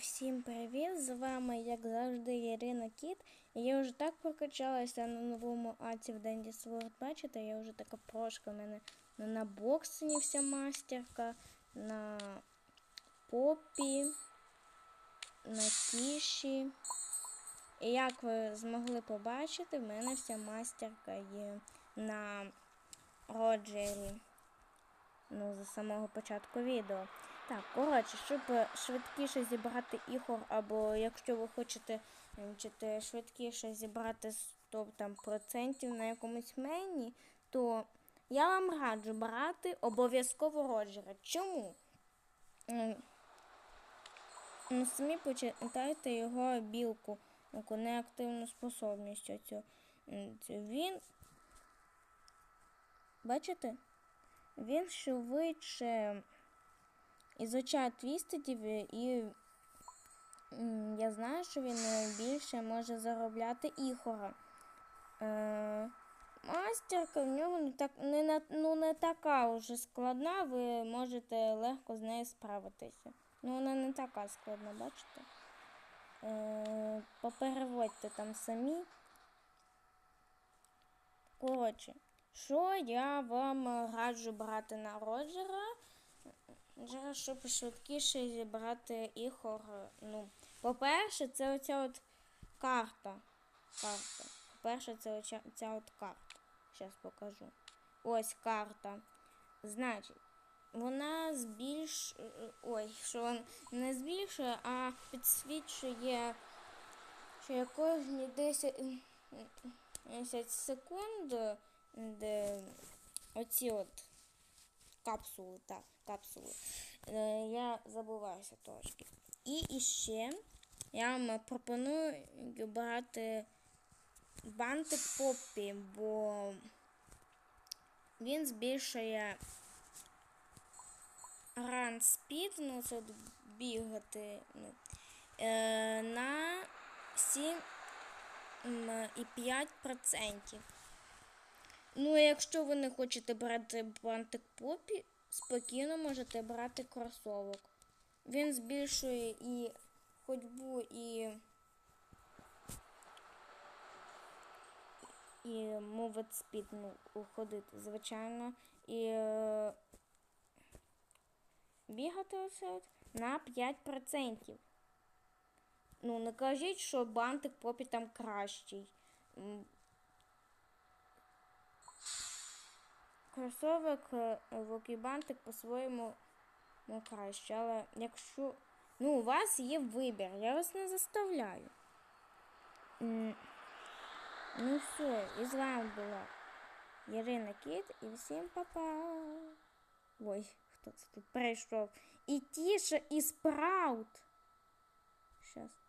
Всім привіт! З вами, як завжди, Ірина Кіт. І я вже так прокачалася на новому аці в Денді Sword. Бачите, я вже така прошка. У мене на, боксині вся мастерка, на попі, на кіші. І як ви змогли побачити, в мене вся мастерка є на Роджері. Ну, з самого початку відео. Так, коротше, щоб швидкіше зібрати ігор, або якщо ви хочете чити, швидкіше зібрати 100 там, процентів на якомусь мені, то я вам раджу брати обов'язково Роджера. Чому? Ну, самі почитайте його білку, яку неактивну способність. Оцю. Цю. Він. Бачите? Він швидше ізучає твістедів і я знаю, що він е, більше може заробляти ігора. Е, мастерка в нього не так не, ну, не така вже складна, ви можете легко з нею справитися. Ну, вона не така складна, бачите? Е, попереводьте там самі. Коротше, що я вам раджу брати на Роджера? Роджера, щоб швидкіше зібрати ігор. Ну, по-перше, це оця от карта. Карта. По-перше, це оця, ця от карта. Зараз покажу. Ось карта. Значить, вона збільш... Ой, що вона не збільшує, а підсвічує, що я кожні 10, 10 секунд, де оці от капсули, так, капсули. Е, Я забуваюся трошки. І іще я вам пропоную брати бантик Поппі, бо він збільшує run speed, ну це бігати ну, е, на 7,5%. Ну, а якщо ви не хочете брати бантик Попі, спокійно можете брати кросовок. Він збільшує і ходьбу, і. І мовить спід, ну, ходити, звичайно. І е, бігати оце на 5%. Ну, не кажіть, що бантик попі там кращий. М, Кросовок е, Вокібантик по-своєму ну, краще, але якщо. Ну, у вас є вибір, я вас не заставляю. Ну все, і з вами була Ірина Кіт і всім па-па. Ой, хто це тут прийшов? І Тіша, і Спраут. Щас.